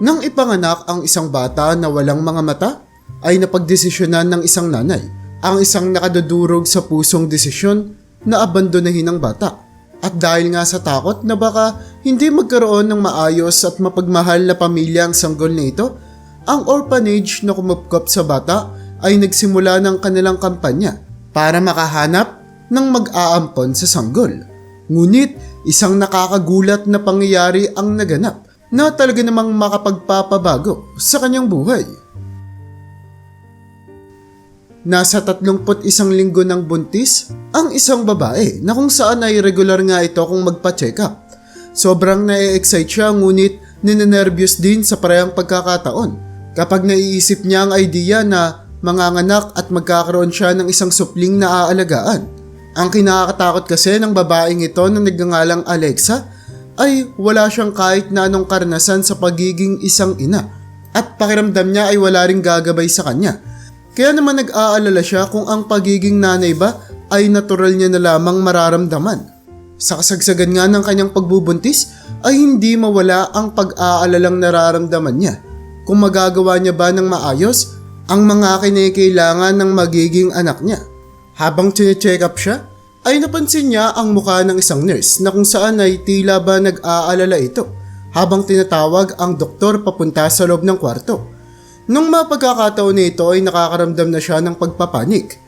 Nang ipanganak ang isang bata na walang mga mata, ay napagdesisyonan ng isang nanay ang isang nakadudurog sa pusong desisyon na abandonahin ang bata. At dahil nga sa takot na baka hindi magkaroon ng maayos at mapagmahal na pamilya ang sanggol na ito, ang orphanage na kumupkop sa bata ay nagsimula ng kanilang kampanya para makahanap ng mag-aampon sa sanggol. Ngunit isang nakakagulat na pangyayari ang naganap na talaga namang makapagpapabago sa kanyang buhay. Nasa 31 linggo ng buntis ang isang babae na kung saan ay regular nga ito kung magpa-check up. Sobrang na-excite siya ngunit ninenervyos din sa parehang pagkakataon kapag naiisip niya ang idea na manganganak at magkakaroon siya ng isang supling na aalagaan. Ang kinakatakot kasi ng babaeng ito na nagngangalang Alexa ay wala siyang kahit na anong karanasan sa pagiging isang ina at pakiramdam niya ay wala ring gagabay sa kanya. Kaya naman nag-aalala siya kung ang pagiging nanay ba ay natural niya na lamang mararamdaman. Sa kasagsagan nga ng kanyang pagbubuntis ay hindi mawala ang pag-aalalang nararamdaman niya. Kung magagawa niya ba ng maayos ang mga kinikailangan ng magiging anak niya. Habang chine-check up siya, ay napansin niya ang mukha ng isang nurse na kung saan ay tila ba nag-aalala ito habang tinatawag ang doktor papunta sa loob ng kwarto. Nung mapagkakataon nito ay nakakaramdam na siya ng pagpapanik.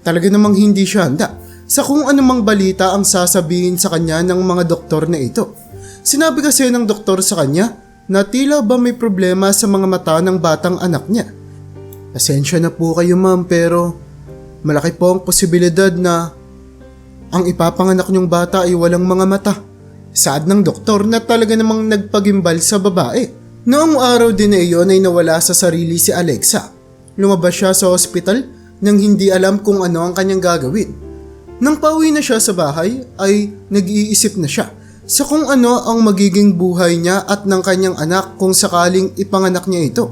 Talaga namang hindi siya handa sa kung anumang balita ang sasabihin sa kanya ng mga doktor na ito. Sinabi kasi ng doktor sa kanya na tila ba may problema sa mga mata ng batang anak niya. Pasensya na po kayo ma'am pero malaki po ang posibilidad na ang ipapanganak niyong bata ay walang mga mata. Saad ng doktor na talaga namang nagpagimbal sa babae. Noong araw din na iyon ay nawala sa sarili si Alexa. Lumabas siya sa ospital nang hindi alam kung ano ang kanyang gagawin. Nang pauwi na siya sa bahay ay nag-iisip na siya sa kung ano ang magiging buhay niya at ng kanyang anak kung sakaling ipanganak niya ito.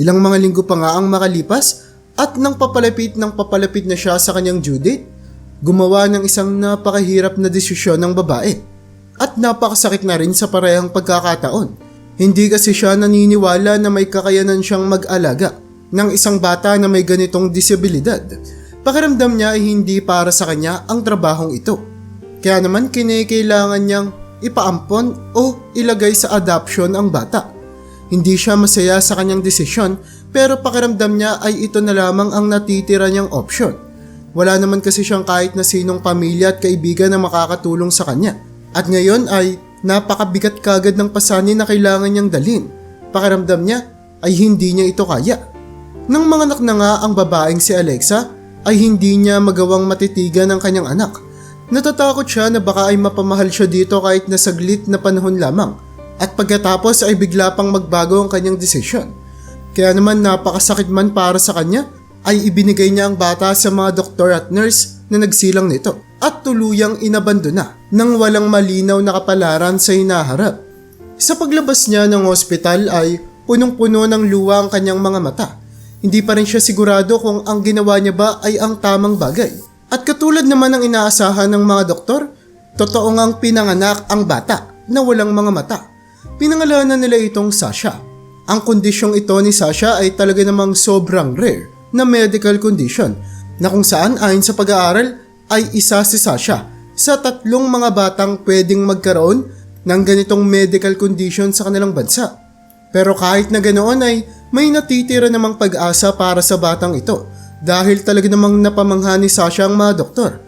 Ilang mga linggo pa nga ang makalipas at nang papalapit ng papalapit na siya sa kanyang due date, gumawa ng isang napakahirap na desisyon ng babae at napakasakit na rin sa parehang pagkakataon. Hindi kasi siya naniniwala na may kakayanan siyang mag-alaga ng isang bata na may ganitong disabilidad. Pakiramdam niya ay hindi para sa kanya ang trabahong ito. Kaya naman kinikailangan niyang ipaampon o ilagay sa adoption ang bata. Hindi siya masaya sa kanyang desisyon pero pakiramdam niya ay ito na lamang ang natitira niyang option. Wala naman kasi siyang kahit na sinong pamilya at kaibigan na makakatulong sa kanya. At ngayon ay napakabigat kagad ng pasanin na kailangan niyang dalhin. Pakiramdam niya ay hindi niya ito kaya. Nang manganak na nga ang babaeng si Alexa ay hindi niya magawang matitigan ang kanyang anak. Natatakot siya na baka ay mapamahal siya dito kahit na saglit na panahon lamang at pagkatapos ay bigla pang magbago ang kanyang desisyon. Kaya naman napakasakit man para sa kanya ay ibinigay niya ang bata sa mga doktor at nurse na nagsilang nito at tuluyang inabandona nang walang malinaw na kapalaran sa hinaharap. Sa paglabas niya ng ospital ay punong-puno ng luwa ang kanyang mga mata. Hindi pa rin siya sigurado kung ang ginawa niya ba ay ang tamang bagay. At katulad naman ng inaasahan ng mga doktor, totoo ngang pinanganak ang bata na walang mga mata. Pinangalanan nila itong Sasha. Ang kondisyong ito ni Sasha ay talaga namang sobrang rare na medical condition na kung saan ayon sa pag-aaral ay isa si Sasha sa tatlong mga batang pwedeng magkaroon ng ganitong medical condition sa kanilang bansa. Pero kahit na ganoon ay may natitira namang pag-asa para sa batang ito dahil talaga namang napamangha ni Sasha ang mga doktor.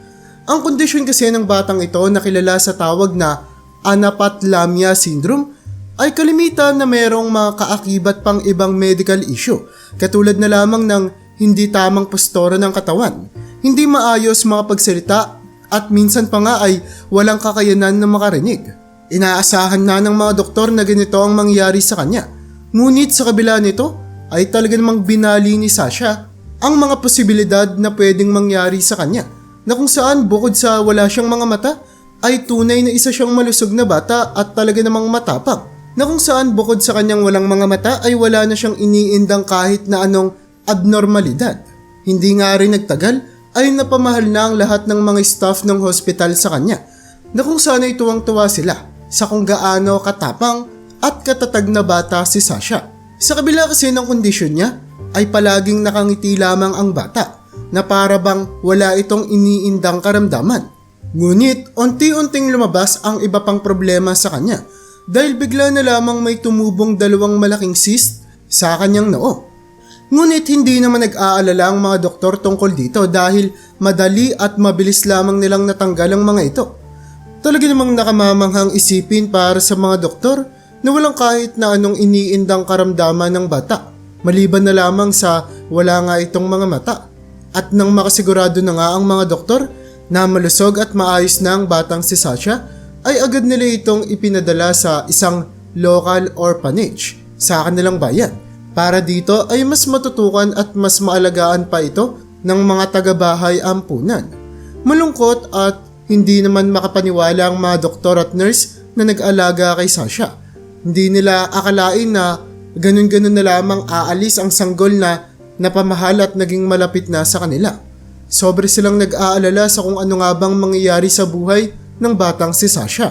Ang kondisyon kasi ng batang ito na kilala sa tawag na Anapatlamia syndrome ay kalimitan na mayroong mga kaakibat pang ibang medical issue katulad na lamang ng hindi tamang postura ng katawan, hindi maayos mga pagsalita at minsan pa nga ay walang kakayanan na makarinig. Inaasahan na ng mga doktor na ganito ang mangyari sa kanya. Ngunit sa kabila nito ay talaga namang binali ni Sasha ang mga posibilidad na pwedeng mangyari sa kanya na kung saan bukod sa wala siyang mga mata ay tunay na isa siyang malusog na bata at talaga namang matapang na kung saan bukod sa kanyang walang mga mata ay wala na siyang iniindang kahit na anong abnormalidad. Hindi nga rin nagtagal ay napamahal na ang lahat ng mga staff ng hospital sa kanya na kung saan ay tuwang-tuwa sila sa kung gaano katapang at katatag na bata si Sasha. Sa kabila kasi ng kondisyon niya, ay palaging nakangiti lamang ang bata na para bang wala itong iniindang karamdaman. Ngunit unti-unting lumabas ang iba pang problema sa kanya dahil bigla na lamang may tumubong dalawang malaking cyst sa kanyang noo. Ngunit hindi naman nag-aalala ang mga doktor tungkol dito dahil madali at mabilis lamang nilang natanggal ang mga ito. Talaga namang nakamamanghang isipin para sa mga doktor na walang kahit na anong iniindang karamdaman ng bata. Maliban na lamang sa wala nga itong mga mata. At nang makasigurado na nga ang mga doktor na malusog at maayos na ang batang si Sasha, ay agad nila itong ipinadala sa isang local orphanage sa kanilang bayan. Para dito ay mas matutukan at mas maalagaan pa ito ng mga taga-bahay ampunan. Malungkot at hindi naman makapaniwala ang mga doktor at nurse na nag-alaga kay Sasha. Hindi nila akalain na ganun-ganun na lamang aalis ang sanggol na napamahal at naging malapit na sa kanila. Sobre silang nag-aalala sa kung ano nga bang mangyayari sa buhay ng batang si Sasha.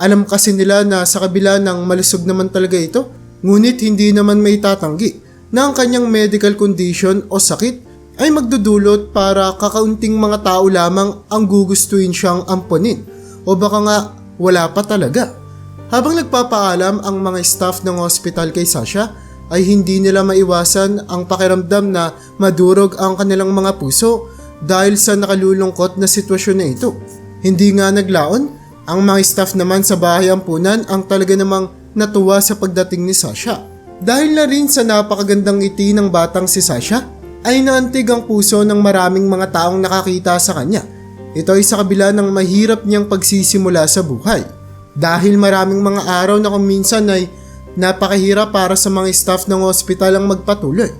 Alam kasi nila na sa kabila ng malusog naman talaga ito, ngunit hindi naman may tatanggi na ang kanyang medical condition o sakit ay magdudulot para kakaunting mga tao lamang ang gugustuhin siyang amponin o baka nga wala pa talaga. Habang nagpapaalam ang mga staff ng hospital kay Sasha, ay hindi nila maiwasan ang pakiramdam na madurog ang kanilang mga puso dahil sa nakalulungkot na sitwasyon na ito. Hindi nga naglaon, ang mga staff naman sa bahay ampunan ang talaga namang natuwa sa pagdating ni Sasha. Dahil na rin sa napakagandang ngiti ng batang si Sasha, ay naantig ang puso ng maraming mga taong nakakita sa kanya. Ito ay sa kabila ng mahirap niyang pagsisimula sa buhay. Dahil maraming mga araw na kung minsan ay napakahirap para sa mga staff ng ospital ang magpatuloy.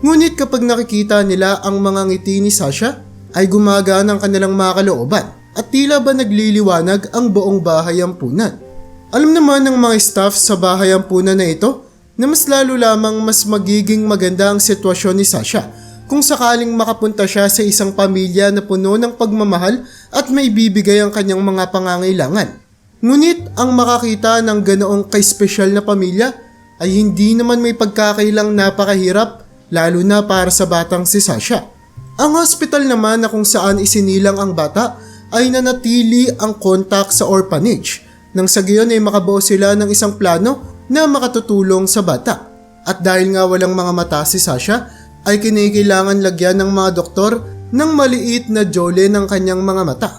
Ngunit kapag nakikita nila ang mga ngiti ni Sasha, ay gumagana ang kanilang mga kalooban at tila ba nagliliwanag ang buong bahay ampunan. Alam naman ng mga staff sa bahay ampunan na ito na mas lalo lamang mas magiging maganda ang sitwasyon ni Sasha kung sakaling makapunta siya sa isang pamilya na puno ng pagmamahal at may bibigay ang kanyang mga pangangailangan. Ngunit ang makakita ng ganoong kay-special na pamilya ay hindi naman may pagkakailang napakahirap lalo na para sa batang si Sasha. Ang hospital naman na kung saan isinilang ang bata ay nanatili ang contact sa orphanage nang sa gayon ay makabuo sila ng isang plano na makatutulong sa bata. At dahil nga walang mga mata si Sasha, ay kinikailangan lagyan ng mga doktor ng maliit na jole ng kanyang mga mata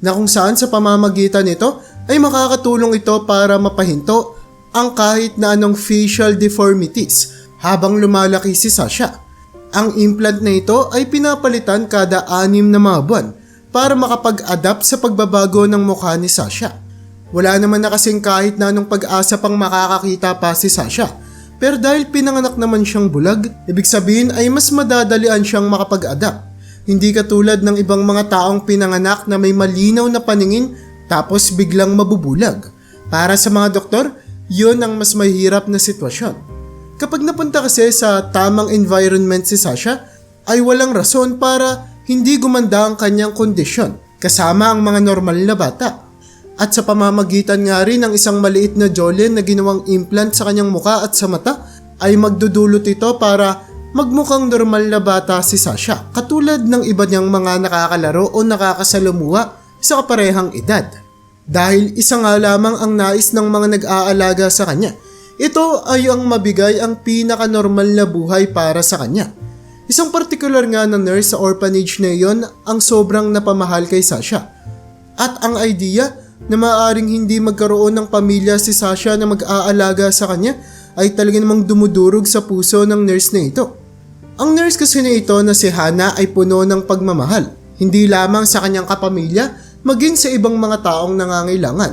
na kung saan sa pamamagitan nito ay makakatulong ito para mapahinto ang kahit na anong facial deformities habang lumalaki si Sasha. Ang implant na ito ay pinapalitan kada anim na mga buwan para makapag-adapt sa pagbabago ng mukha ni Sasha. Wala naman na kasing kahit na anong pag-asa pang makakakita pa si Sasha. Pero dahil pinanganak naman siyang bulag, ibig sabihin ay mas madadalian siyang makapag-adapt. Hindi katulad ng ibang mga taong pinanganak na may malinaw na paningin tapos biglang mabubulag. Para sa mga doktor, yun ang mas mahirap na sitwasyon. Kapag napunta kasi sa tamang environment si Sasha, ay walang rason para hindi gumanda ang kanyang kondisyon kasama ang mga normal na bata. At sa pamamagitan nga rin ng isang maliit na Jolene na ginawang implant sa kanyang muka at sa mata, ay magdudulot ito para magmukhang normal na bata si Sasha katulad ng iba niyang mga nakakalaro o nakakasalamuha sa kaparehang edad. Dahil isa nga lamang ang nais ng mga nag-aalaga sa kanya – ito ay ang mabigay ang pinaka-normal na buhay para sa kanya. Isang partikular nga na nurse sa orphanage na iyon ang sobrang napamahal kay Sasha. At ang idea na maaaring hindi magkaroon ng pamilya si Sasha na mag-aalaga sa kanya ay talaga namang dumudurog sa puso ng nurse na ito. Ang nurse kasi na ito na si Hana ay puno ng pagmamahal, hindi lamang sa kanyang kapamilya, maging sa ibang mga taong nangangailangan.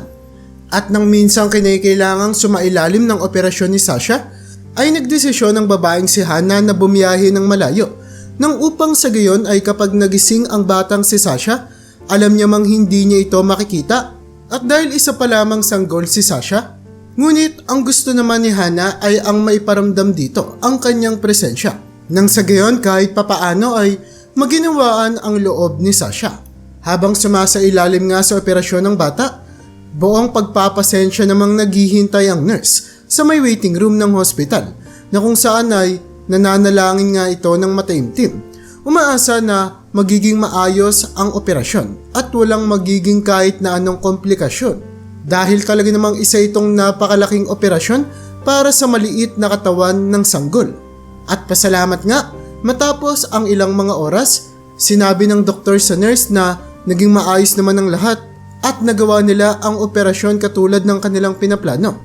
At nang minsang kinakailangang sumailalim ng operasyon ni Sasha, ay nagdesisyon ng babaeng si Hana na bumiyahe ng malayo nang upang sa gayon ay kapag nagising ang batang si Sasha, alam niya mang hindi niya ito makikita at dahil isa pa lamang sanggol si Sasha, ngunit ang gusto naman ni Hana ay ang maiparamdam dito ang kanyang presensya. Nang sa gayon kahit papaano ay maginawaan ang loob ni Sasha. Habang sumasailalim nga sa operasyon ng bata, Buong pagpapasensya namang naghihintay ang nurse sa may waiting room ng hospital na kung saan ay nananalangin nga ito ng mataimtim. Umaasa na magiging maayos ang operasyon at walang magiging kahit na anong komplikasyon. Dahil talaga namang isa itong napakalaking operasyon para sa maliit na katawan ng sanggol. At pasalamat nga, matapos ang ilang mga oras, sinabi ng doktor sa nurse na naging maayos naman ang lahat at nagawa nila ang operasyon katulad ng kanilang pinaplano.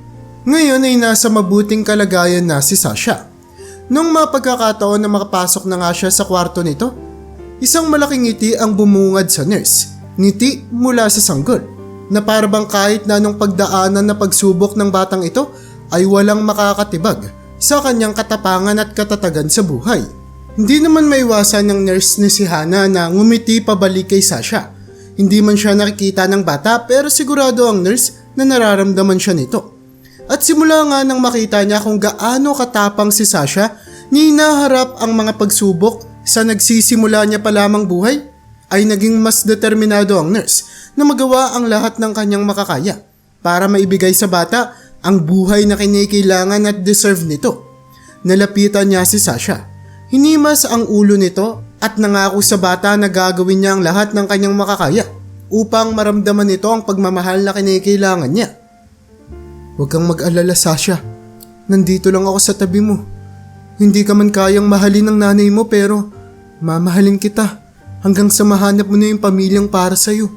Ngayon ay nasa mabuting kalagayan na si Sasha. Nung mapagkakataon na makapasok na nga siya sa kwarto nito, isang malaking ngiti ang bumungad sa nurse. Ngiti mula sa sanggol na parabang kahit na anong pagdaanan na pagsubok ng batang ito ay walang makakatibag sa kanyang katapangan at katatagan sa buhay. Hindi naman maiwasan ng nurse ni si Hana na ngumiti pabalik kay Sasha. Hindi man siya nakikita ng bata pero sigurado ang nurse na nararamdaman siya nito. At simula nga nang makita niya kung gaano katapang si Sasha, ninaharap ang mga pagsubok sa nagsisimula niya pa lamang buhay, ay naging mas determinado ang nurse na magawa ang lahat ng kanyang makakaya para maibigay sa bata ang buhay na kinikailangan at deserve nito. Nalapitan niya si Sasha. Hinimas ang ulo nito at nangako sa bata na gagawin niya ang lahat ng kanyang makakaya upang maramdaman nito ang pagmamahal na kinikailangan niya. Huwag kang mag-alala, Sasha. Nandito lang ako sa tabi mo. Hindi ka man kayang mahalin ng nanay mo pero mamahalin kita hanggang sa mahanap mo na yung pamilyang para sa'yo.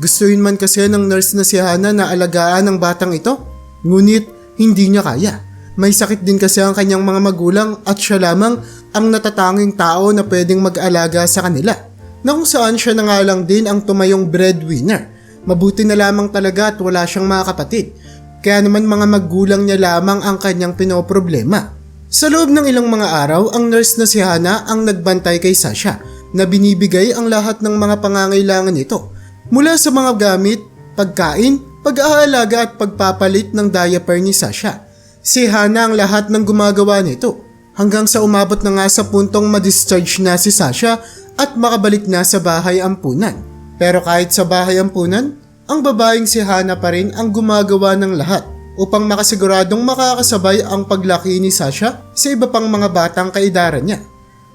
Gustuin man kasi ng nurse na si Hana na alagaan ang batang ito, ngunit hindi niya kaya. May sakit din kasi ang kanyang mga magulang at siya lamang ang natatanging tao na pwedeng mag-alaga sa kanila. Na kung saan siya na nga lang din ang tumayong breadwinner. Mabuti na lamang talaga at wala siyang mga kapatid. Kaya naman mga magulang niya lamang ang kanyang pinoproblema. Sa loob ng ilang mga araw, ang nurse na si Hana ang nagbantay kay Sasha na binibigay ang lahat ng mga pangangailangan nito. Mula sa mga gamit, pagkain, pag-aalaga at pagpapalit ng diaper ni Sasha. Si Hana ang lahat ng gumagawa nito hanggang sa umabot na nga sa puntong ma-discharge na si Sasha at makabalik na sa bahay ampunan. Pero kahit sa bahay ampunan, ang babaeng si Hana pa rin ang gumagawa ng lahat upang makasiguradong makakasabay ang paglaki ni Sasha sa iba pang mga batang kaidaran niya.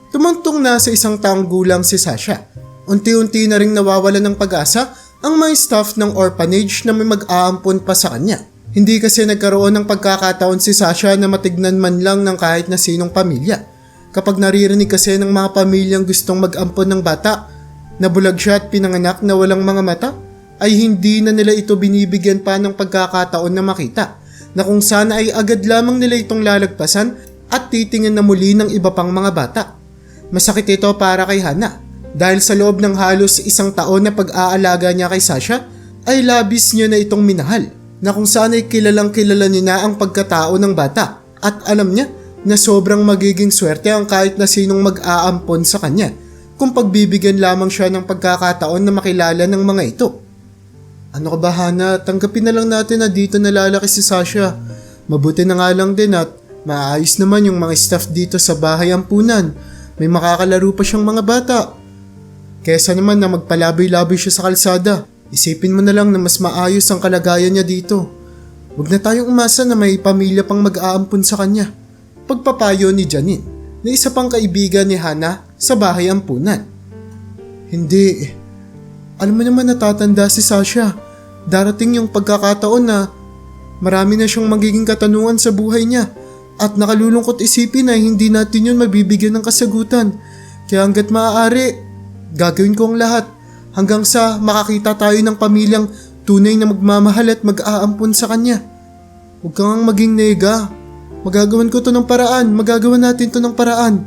Tumungtong na sa isang taong gulang si Sasha. Unti-unti na ring nawawala ng pag-asa ang mga staff ng orphanage na may mag-aampon pa sa kanya. Hindi kasi nagkaroon ng pagkakataon si Sasha na matignan man lang ng kahit na sinong pamilya. Kapag naririnig kasi ng mga pamilyang gustong mag-ampon ng bata, na bulag siya at pinanganak na walang mga mata, ay hindi na nila ito binibigyan pa ng pagkakataon na makita na kung sana ay agad lamang nila itong lalagpasan at titingin na muli ng iba pang mga bata. Masakit ito para kay Hana dahil sa loob ng halos isang taon na pag-aalaga niya kay Sasha ay labis niya na itong minahal na kung saan ay kilalang kilala niya na ang pagkatao ng bata at alam niya na sobrang magiging swerte ang kahit na sinong mag-aampon sa kanya kung pagbibigyan lamang siya ng pagkakataon na makilala ng mga ito. Ano ka ba Hana, tanggapin na lang natin na dito nalalaki si Sasha. Mabuti na nga lang din at maayos naman yung mga staff dito sa bahay ampunan. May makakalaro pa siyang mga bata. Kesa naman na magpalaboy-laboy siya sa kalsada. Isipin mo na lang na mas maayos ang kalagayan niya dito. Huwag na tayong umasa na may pamilya pang mag-aampun sa kanya. Pagpapayo ni Janine na isa pang kaibigan ni Hana sa bahay ampunan. Hindi. Alam mo naman natatanda si Sasha. Darating yung pagkakataon na marami na siyang magiging katanungan sa buhay niya at nakalulungkot isipin na hindi natin yun mabibigyan ng kasagutan. Kaya hanggat maaari, gagawin ko ang lahat hanggang sa makakita tayo ng pamilyang tunay na magmamahal at mag-aampon sa kanya. Huwag kang maging nega. Magagawan ko to ng paraan. Magagawa natin to ng paraan.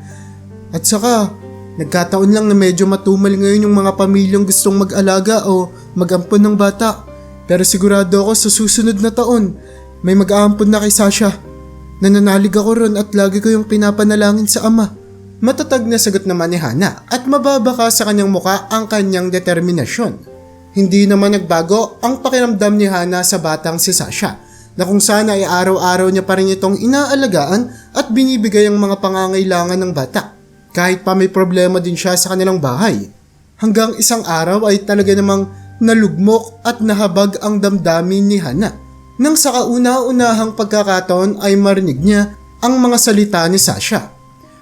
At saka, nagkataon lang na medyo matumal ngayon yung mga pamilyang gustong mag-alaga o mag-ampon ng bata. Pero sigurado ako sa susunod na taon, may mag-aampon na kay Sasha. Nananalig ako ron at lagi ko yung pinapanalangin sa ama. Matatag na sagot naman ni Hana at mababaka sa kanyang muka ang kanyang determinasyon. Hindi naman nagbago ang pakiramdam ni Hana sa batang si Sasha na kung sana ay araw-araw niya pa rin itong inaalagaan at binibigay ang mga pangangailangan ng bata. Kahit pa may problema din siya sa kanilang bahay. Hanggang isang araw ay talaga namang nalugmok at nahabag ang damdamin ni Hana. nang sa kauna-unahang pagkakataon ay marinig niya ang mga salita ni Sasha.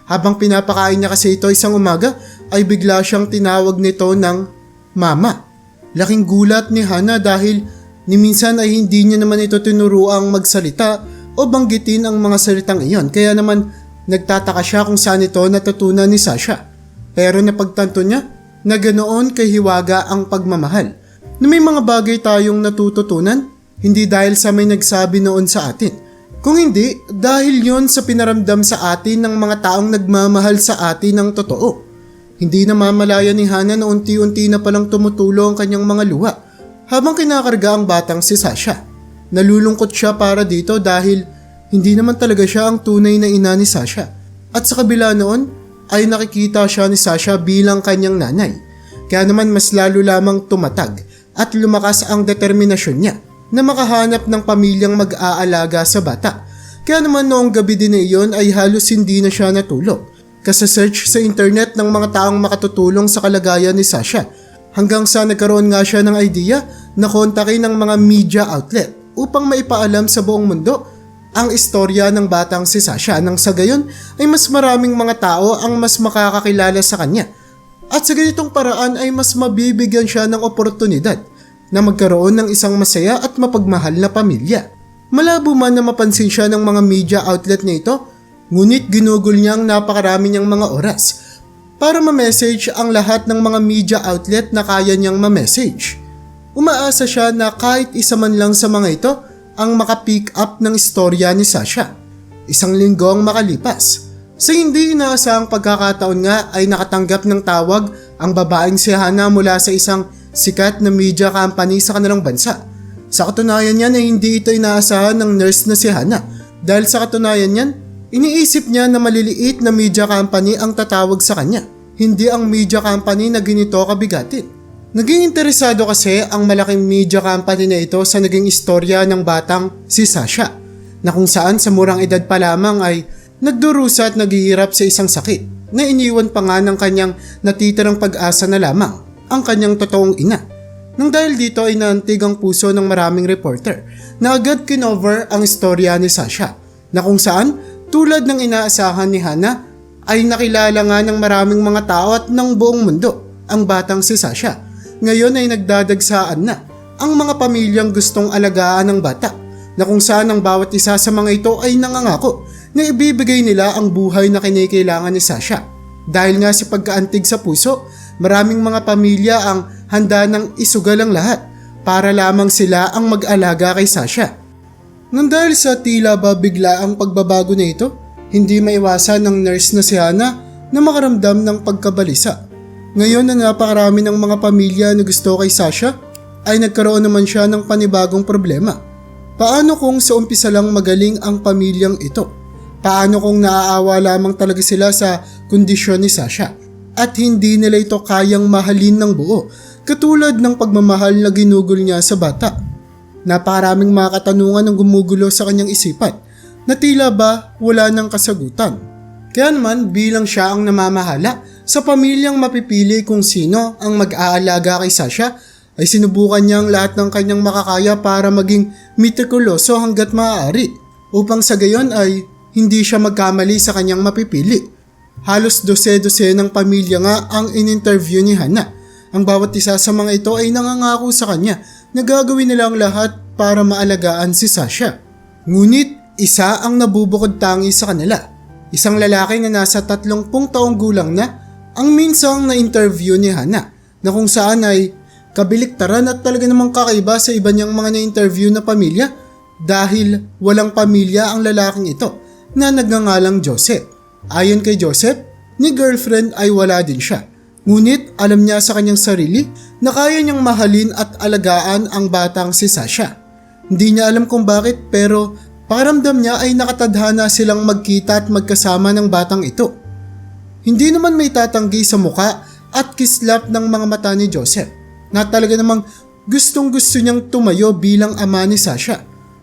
Habang pinapakain niya kasi ito isang umaga ay bigla siyang tinawag nito ng Mama. Laking gulat ni Hana dahil ni minsan ay hindi niya naman ito tinuruang magsalita o banggitin ang mga salitang iyon kaya naman nagtataka siya kung saan ito natutunan ni Sasha. Pero napagtanto niya na ganoon kay Hiwaga ang pagmamahal na may mga bagay tayong natututunan hindi dahil sa may nagsabi noon sa atin. Kung hindi, dahil yon sa pinaramdam sa atin ng mga taong nagmamahal sa atin ng totoo. Hindi na mamalaya ni Hana na unti-unti na palang tumutulo ang kanyang mga luha habang kinakarga ang batang si Sasha. Nalulungkot siya para dito dahil hindi naman talaga siya ang tunay na ina ni Sasha. At sa kabila noon ay nakikita siya ni Sasha bilang kanyang nanay. Kaya naman mas lalo lamang tumatag at lumakas ang determinasyon niya na makahanap ng pamilyang mag-aalaga sa bata. Kaya naman noong gabi din na iyon ay halos hindi na siya natulog search sa internet ng mga taong makatutulong sa kalagayan ni Sasha hanggang sa nagkaroon nga siya ng idea na kontakin ng mga media outlet upang maipaalam sa buong mundo ang istorya ng batang si Sasha nang sa gayon ay mas maraming mga tao ang mas makakakilala sa kanya. At sa ganitong paraan ay mas mabibigyan siya ng oportunidad na magkaroon ng isang masaya at mapagmahal na pamilya. Malabo man na mapansin siya ng mga media outlet na ito Ngunit ginugol niya ang napakarami niyang mga oras para ma-message ang lahat ng mga media outlet na kaya niyang ma-message. Umaasa siya na kahit isa man lang sa mga ito ang makapick up ng istorya ni Sasha. Isang linggo ang makalipas. Sa hindi inaasahang pagkakataon nga ay nakatanggap ng tawag ang babaeng si Hana mula sa isang sikat na media company sa kanilang bansa. Sa katunayan niyan ay hindi ito inaasahan ng nurse na si Hana dahil sa katunayan niyan Iniisip niya na maliliit na media company ang tatawag sa kanya, hindi ang media company na ginito kabigatin. Naging interesado kasi ang malaking media company na ito sa naging istorya ng batang si Sasha, na kung saan sa murang edad pa lamang ay nagdurusa at naghihirap sa isang sakit na iniwan pa nga ng kanyang natitirang pag-asa na lamang ang kanyang totoong ina. Nang dahil dito ay naantig ang puso ng maraming reporter na agad kinover ang istorya ni Sasha na kung saan tulad ng inaasahan ni Hana, ay nakilala nga ng maraming mga tao at ng buong mundo ang batang si Sasha. Ngayon ay nagdadagsaan na ang mga pamilyang gustong alagaan ng bata na kung saan ang bawat isa sa mga ito ay nangangako na ibibigay nila ang buhay na kinikailangan ni Sasha. Dahil nga sa pagkaantig sa puso, maraming mga pamilya ang handa ng isugal ang lahat para lamang sila ang mag-alaga kay Sasha. Nang dahil sa tila ba bigla ang pagbabago na ito, hindi maiwasan ng nurse na si Hana na makaramdam ng pagkabalisa. Ngayon na napakarami ng mga pamilya na gusto kay Sasha, ay nagkaroon naman siya ng panibagong problema. Paano kung sa umpisa lang magaling ang pamilyang ito? Paano kung naaawa lamang talaga sila sa kondisyon ni Sasha? At hindi nila ito kayang mahalin ng buo, katulad ng pagmamahal na ginugol niya sa bata. Napakaraming mga katanungan ang gumugulo sa kanyang isipan na tila ba wala ng kasagutan. Kaya naman bilang siya ang namamahala sa pamilyang mapipili kung sino ang mag-aalaga kay Sasha ay sinubukan niya ang lahat ng kanyang makakaya para maging mitikuloso hanggat maaari upang sa gayon ay hindi siya magkamali sa kanyang mapipili. Halos dose-dose ng pamilya nga ang in-interview ni Hana. Ang bawat isa sa mga ito ay nangangako sa kanya na gagawin nila ang lahat para maalagaan si Sasha. Ngunit isa ang nabubukod tangi sa kanila. Isang lalaki na nasa 30 taong gulang na ang minsang na-interview ni Hana na kung saan ay kabiliktaran at talaga namang kakaiba sa iba niyang mga na-interview na pamilya dahil walang pamilya ang lalaking ito na nagngangalang Joseph. Ayon kay Joseph, ni girlfriend ay wala din siya Ngunit alam niya sa kanyang sarili na kaya niyang mahalin at alagaan ang batang si Sasha. Hindi niya alam kung bakit pero pakiramdam niya ay nakatadhana silang magkita at magkasama ng batang ito. Hindi naman may tatanggi sa muka at kislap ng mga mata ni Joseph na talaga namang gustong gusto niyang tumayo bilang ama ni Sasha.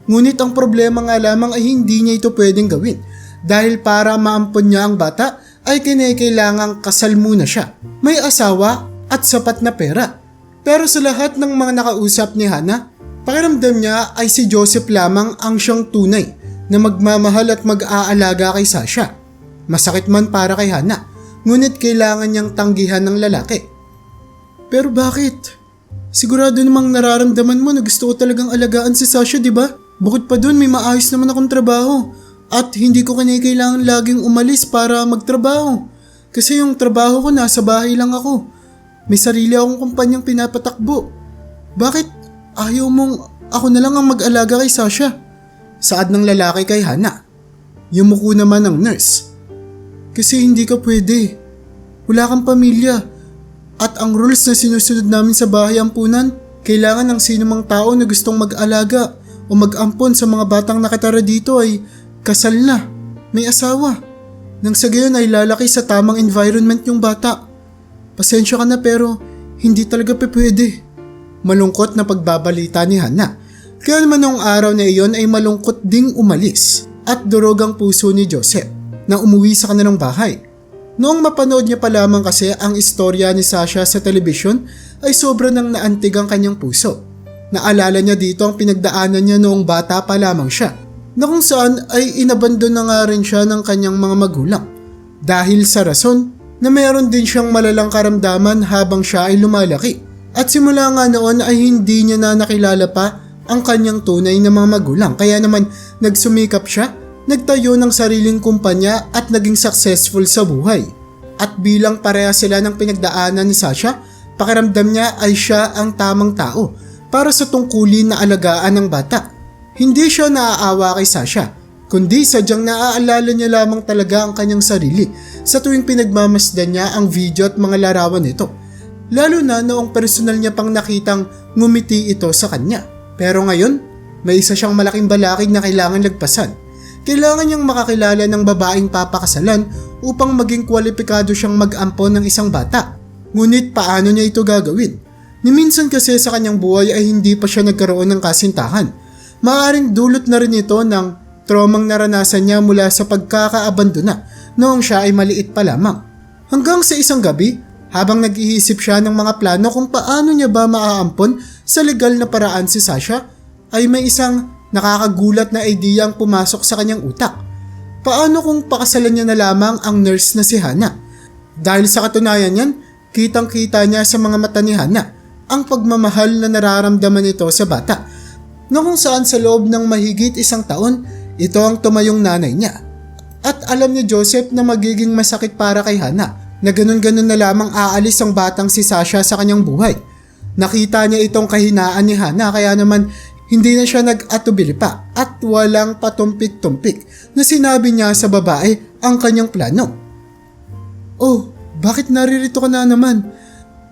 Ngunit ang problema nga lamang ay hindi niya ito pwedeng gawin dahil para maampon niya ang bata ay kinakailangang kasal muna siya. May asawa at sapat na pera. Pero sa lahat ng mga nakausap ni Hana, Pakiramdam niya ay si Joseph lamang ang siyang tunay na magmamahal at mag-aalaga kay Sasha. Masakit man para kay Hana, ngunit kailangan niyang tanggihan ng lalaki. Pero bakit? Sigurado namang nararamdaman mo na gusto ko talagang alagaan si Sasha, di ba? Bukod pa dun, may maayos naman akong trabaho. At hindi ko kailangan laging umalis para magtrabaho. Kasi yung trabaho ko nasa bahay lang ako. May sarili akong kumpanyang pinapatakbo. Bakit ayaw mong ako na lang ang mag-alaga kay Sasha? Saad ng lalaki kay Hana. Yumuko naman ng nurse. Kasi hindi ka pwede. Wala kang pamilya. At ang rules na sinusunod namin sa bahay ampunan, kailangan ng sino mang tao na gustong mag-alaga o mag-ampon sa mga batang nakatara dito ay kasal na, may asawa. Nang sa gayon ay lalaki sa tamang environment yung bata. Pasensya ka na pero hindi talaga pe pwede. Malungkot na pagbabalita ni Hana. Kaya naman noong araw na iyon ay malungkot ding umalis at durog ang puso ni Joseph na umuwi sa kanilang bahay. Noong mapanood niya pa lamang kasi ang istorya ni Sasha sa telebisyon ay sobra nang naantig ang kanyang puso. Naalala niya dito ang pinagdaanan niya noong bata pa lamang siya na kung saan ay inabandon na nga rin siya ng kanyang mga magulang dahil sa rason na meron din siyang malalang karamdaman habang siya ay lumalaki. At simula nga noon ay hindi niya na nakilala pa ang kanyang tunay na mga magulang kaya naman nagsumikap siya, nagtayo ng sariling kumpanya at naging successful sa buhay. At bilang pareha sila ng pinagdaanan ni Sasha, pakiramdam niya ay siya ang tamang tao para sa tungkulin na alagaan ng bata. Hindi siya naaawa kay Sasha, kundi sadyang naaalala niya lamang talaga ang kanyang sarili sa tuwing pinagmamasdan niya ang video at mga larawan nito. Lalo na noong personal niya pang nakitang ngumiti ito sa kanya. Pero ngayon, may isa siyang malaking balakid na kailangan lagpasan. Kailangan niyang makakilala ng babaeng papakasalan upang maging kwalipikado siyang mag-ampon ng isang bata. Ngunit paano niya ito gagawin? Ni minsan kasi sa kanyang buhay ay hindi pa siya nagkaroon ng kasintahan. Maaring dulot na rin ito ng traumang naranasan niya mula sa pagkakaabandona noong siya ay maliit pa lamang. Hanggang sa isang gabi, habang nag-iisip siya ng mga plano kung paano niya ba maaampon sa legal na paraan si Sasha, ay may isang nakakagulat na idea ang pumasok sa kanyang utak. Paano kung pakasalan niya na lamang ang nurse na si Hana? Dahil sa katunayan yan, kitang kita niya sa mga mata ni Hana ang pagmamahal na nararamdaman nito sa bata na kung saan sa loob ng mahigit isang taon, ito ang tumayong nanay niya. At alam ni Joseph na magiging masakit para kay Hana na ganun-ganun na lamang aalis ang batang si Sasha sa kanyang buhay. Nakita niya itong kahinaan ni Hana kaya naman hindi na siya nag-atubili pa at walang patumpik-tumpik na sinabi niya sa babae ang kanyang plano. Oh, bakit naririto ka na naman?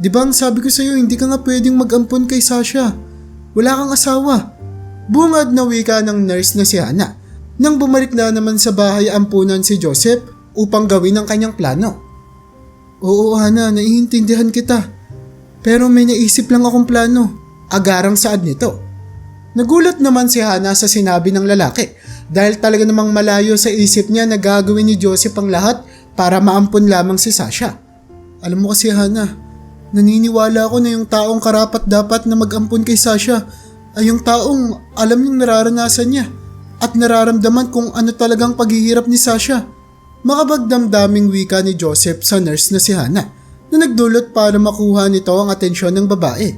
Di ba ang sabi ko sa'yo hindi ka nga pwedeng mag-ampon kay Sasha? Wala kang asawa. Bungad na wika ng nurse na si Hana nang bumalik na naman sa bahay ampunan si Joseph upang gawin ang kanyang plano. Oo Hana, naiintindihan kita. Pero may naisip lang akong plano. Agarang saad nito. Nagulat naman si Hana sa sinabi ng lalaki dahil talaga namang malayo sa isip niya na gagawin ni Joseph ang lahat para maampon lamang si Sasha. Alam mo kasi Hana, naniniwala ako na yung taong karapat dapat na mag-ampon kay Sasha ay yung taong alam yung nararanasan niya at nararamdaman kung ano talagang paghihirap ni Sasha. Makabagdamdaming wika ni Joseph sa nurse na si Hana na nagdulot para makuha nito ang atensyon ng babae.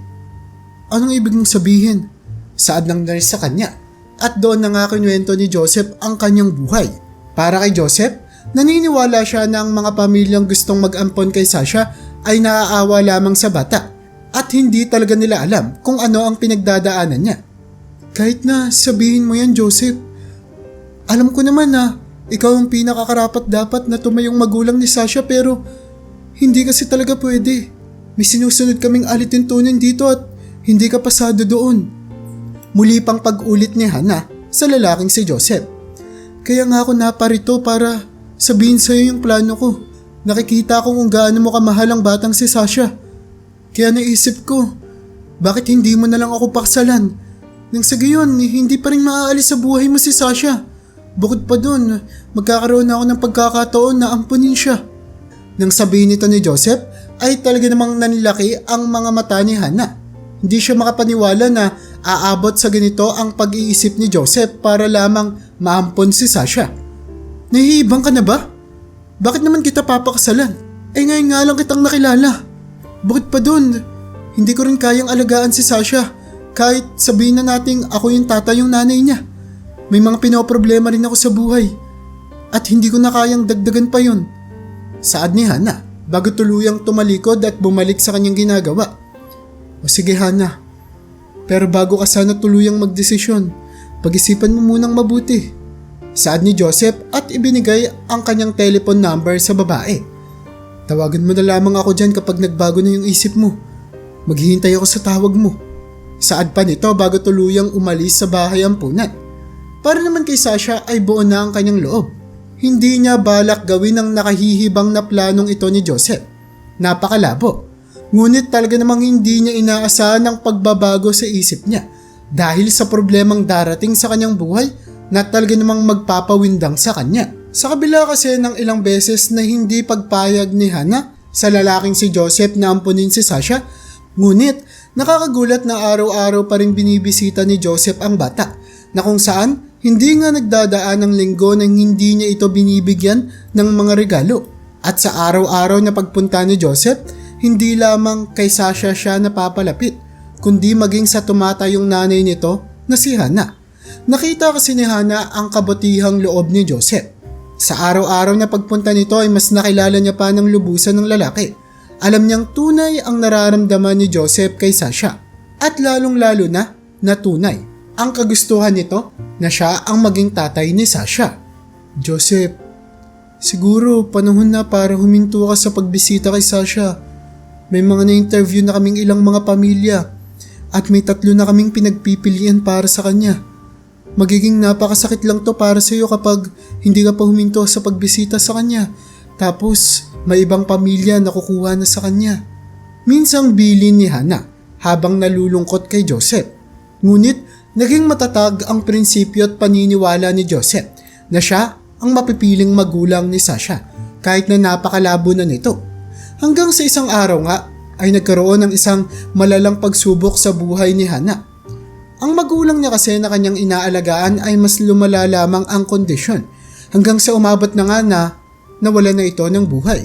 Anong ibig mong sabihin? Saad ng nurse sa kanya at doon na nga kinuwento ni Joseph ang kanyang buhay. Para kay Joseph, naniniwala siya na ang mga pamilyang gustong mag-ampon kay Sasha ay naaawa lamang sa bata at hindi talaga nila alam kung ano ang pinagdadaanan niya. Kahit na sabihin mo yan Joseph, alam ko naman na ikaw ang pinakakarapat dapat na tumayong magulang ni Sasha pero hindi kasi talaga pwede. May sinusunod kaming alituntunin dito at hindi ka pasado doon. Muli pang pag-ulit ni Hana sa lalaking si Joseph. Kaya nga ako naparito para sabihin sa'yo yung plano ko. Nakikita ko kung gaano mo kamahal ang batang si Sasha. Kaya naisip ko, bakit hindi mo na lang ako paksalan? Nang sa gayon, hindi pa rin maaalis sa buhay mo si Sasha. Bukod pa dun, magkakaroon ako ng pagkakataon na ampunin siya. Nang sabihin nito ni Joseph, ay talaga namang nanlaki ang mga mata ni Hana. Hindi siya makapaniwala na aabot sa ganito ang pag-iisip ni Joseph para lamang maampon si Sasha. Nahihibang ka na ba? Bakit naman kita papakasalan? Eh ngayon nga lang kitang nakilala. Bukod pa dun, hindi ko rin kayang alagaan si Sasha kahit sabihin na nating ako yung tatay yung nanay niya. May mga pinoproblema rin ako sa buhay at hindi ko na kayang dagdagan pa yun. Saad ni Hana bago tuluyang tumalikod at bumalik sa kanyang ginagawa. O sige Hana, pero bago ka sana tuluyang magdesisyon, pag-isipan mo munang mabuti. Saad ni Joseph at ibinigay ang kanyang telephone number sa babae. Tawagan mo na lamang ako dyan kapag nagbago na yung isip mo. Maghihintay ako sa tawag mo. Saad pa nito bago tuluyang umalis sa bahay ang punat. Para naman kay Sasha ay buo na ang kanyang loob. Hindi niya balak gawin ang nakahihibang na planong ito ni Joseph. Napakalabo. Ngunit talaga namang hindi niya inaasahan ang pagbabago sa isip niya dahil sa problemang darating sa kanyang buhay na talaga namang magpapawindang sa kanya. Sa kabila kasi ng ilang beses na hindi pagpayag ni Hana sa lalaking si Joseph na ampunin si Sasha, ngunit nakakagulat na araw-araw pa rin binibisita ni Joseph ang bata na kung saan hindi nga nagdadaan ng linggo nang hindi niya ito binibigyan ng mga regalo. At sa araw-araw na pagpunta ni Joseph, hindi lamang kay Sasha siya napapalapit, kundi maging sa tumatayong nanay nito na si Hana. Nakita kasi ni Hana ang kabutihang loob ni Joseph. Sa araw-araw na pagpunta nito ay mas nakilala niya pa ng lubusan ng lalaki. Alam niyang tunay ang nararamdaman ni Joseph kay Sasha. At lalong-lalo na, na tunay. Ang kagustuhan nito na siya ang maging tatay ni Sasha. Joseph, siguro panahon na para huminto ka sa pagbisita kay Sasha. May mga na-interview na kaming ilang mga pamilya at may tatlo na kaming pinagpipilian para sa kanya. Magiging napakasakit lang to para sa iyo kapag hindi ka pa huminto sa pagbisita sa kanya. Tapos may ibang pamilya na kukuha na sa kanya. Minsang bilin ni Hana habang nalulungkot kay Joseph. Ngunit naging matatag ang prinsipyo at paniniwala ni Joseph na siya ang mapipiling magulang ni Sasha kahit na napakalabo na nito. Hanggang sa isang araw nga ay nagkaroon ng isang malalang pagsubok sa buhay ni Hana. Ang magulang niya kasi na kanyang inaalagaan ay mas lumala lamang ang kondisyon hanggang sa umabot na nga na nawala na ito ng buhay.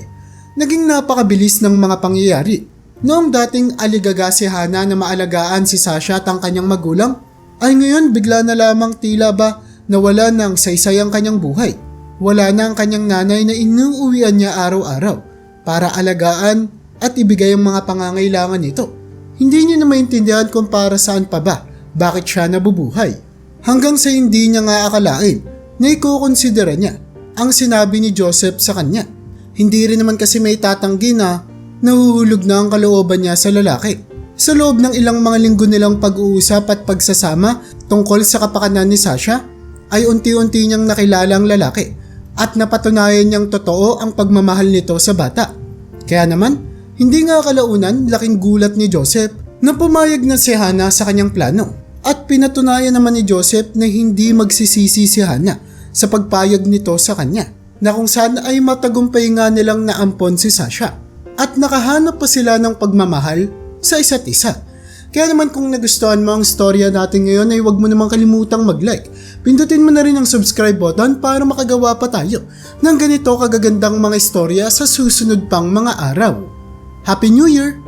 Naging napakabilis ng mga pangyayari. Noong dating aligaga si Hana na maalagaan si Sasha at ang kanyang magulang, ay ngayon bigla na lamang tila ba nawala ng saysay ang kanyang buhay. Wala na ang kanyang nanay na inuuwian niya araw-araw para alagaan at ibigay ang mga pangangailangan nito. Hindi niya na maintindihan kung para saan pa ba bakit siya nabubuhay. Hanggang sa hindi niya nga akalain na ikukonsidera niya ang sinabi ni Joseph sa kanya. Hindi rin naman kasi may tatanggi na nahuhulog na ang kalooban niya sa lalaki. Sa loob ng ilang mga linggo nilang pag-uusap at pagsasama tungkol sa kapakanan ni Sasha, ay unti-unti niyang nakilala ang lalaki at napatunayan niyang totoo ang pagmamahal nito sa bata. Kaya naman, hindi nga kalaunan laking gulat ni Joseph na pumayag na si Hana sa kanyang plano. At pinatunayan naman ni Joseph na hindi magsisisi si Hana sa pagpayag nito sa kanya na kung saan ay matagumpay nga nilang naampon si Sasha at nakahanap pa sila ng pagmamahal sa isa't isa. Kaya naman kung nagustuhan mo ang storya natin ngayon ay huwag mo namang kalimutang mag-like. Pindutin mo na rin ang subscribe button para makagawa pa tayo ng ganito kagagandang mga istorya sa susunod pang mga araw. Happy New Year!